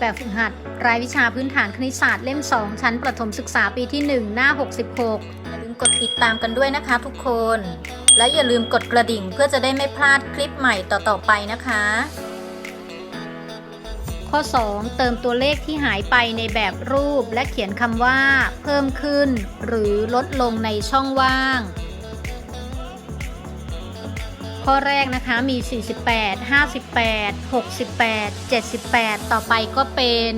แบบฝึกหัด รายวิชาพื้นฐานคณิตศาสตร์เล่ม 2 ชั้นประถมศึกษาปีที่ 1 หน้า 66 อย่าลืมกดติดตามกันด้วยนะคะทุกคน และอย่าลืมกดกระดิ่งเพื่อจะได้ไม่พลาดคลิปใหม่ต่อๆไปนะคะ ข้อ 2 เติมตัวเลขที่หายไปในแบบรูปและเขียนคำว่า เพิ่มขึ้น หรือลดลงในช่องว่าง ข้อแรกนะคะ มี 48 58 68 78 ต่อไปก็เป็น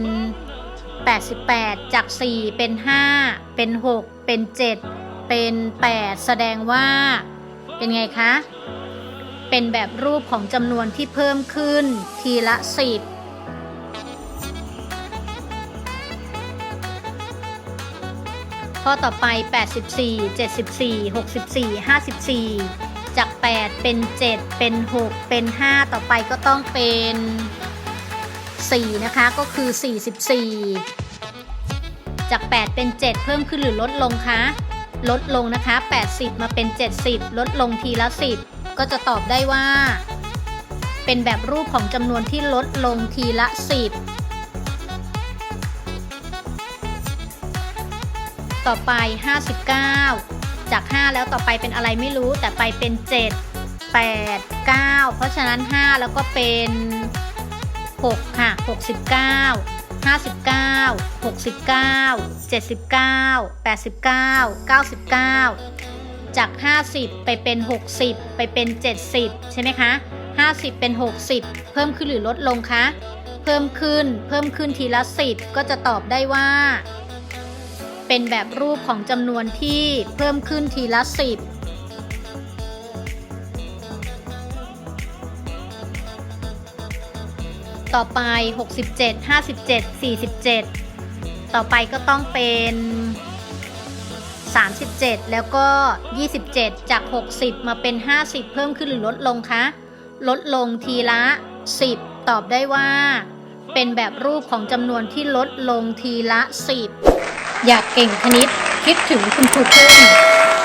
88 จาก 4 เป็น 5 เป็น 6 เป็น 7 เป็น 8 แสดงว่า เป็นไงคะ เป็นแบบรูปของจำนวนที่เพิ่มขึ้นทีละ 10ข้อต่อไป 84 74 64 54 จาก 8 เป็น 7 เป็น 6 เป็น 5 ต่อไปก็ต้องเป็น 4 นะคะ ก็คือ 44 จาก 8 เป็น 7 เพิ่มขึ้นหรือลดลงคะ ลดลงนะคะ 80 มาเป็น 70 ลดลงทีละ 10 ก็จะตอบได้ว่า เป็นแบบรูปของจำนวนที่ลดลงทีละ 10ต่อไป 59 จาก 5 แล้วต่อไปเป็นอะไรไม่รู้แต่ไปเป็น 7 8 9 เพราะฉะนั้น 5 แล้วก็เป็น 6 ค่ะ 69 59 69 79 89 99จาก 50 ไปเป็น 60 ไปเป็น 70 ใช่ไหมคะ 50 เป็น 60 เพิ่มขึ้นหรือลดลงคะ เพิ่มขึ้น เพิ่มขึ้นทีละ 10 ก็จะตอบได้ว่า เป็นแบบรูปของจำนวนที่เพิ่มขึ้นทีละ 10ต่อไป 67 57 47 ต่อไปก็ต้องเป็น 37 แล้วก็ 27 จาก 60 มาเป็น 50 เพิ่มขึ้นหรือลดลงคะ ลดลงทีละ 10 ตอบได้ว่า เป็นแบบรูปของจำนวนที่ลดลงทีละ 10 อยากเก่งคณิต คิดถึงคุณครูเพิ่ม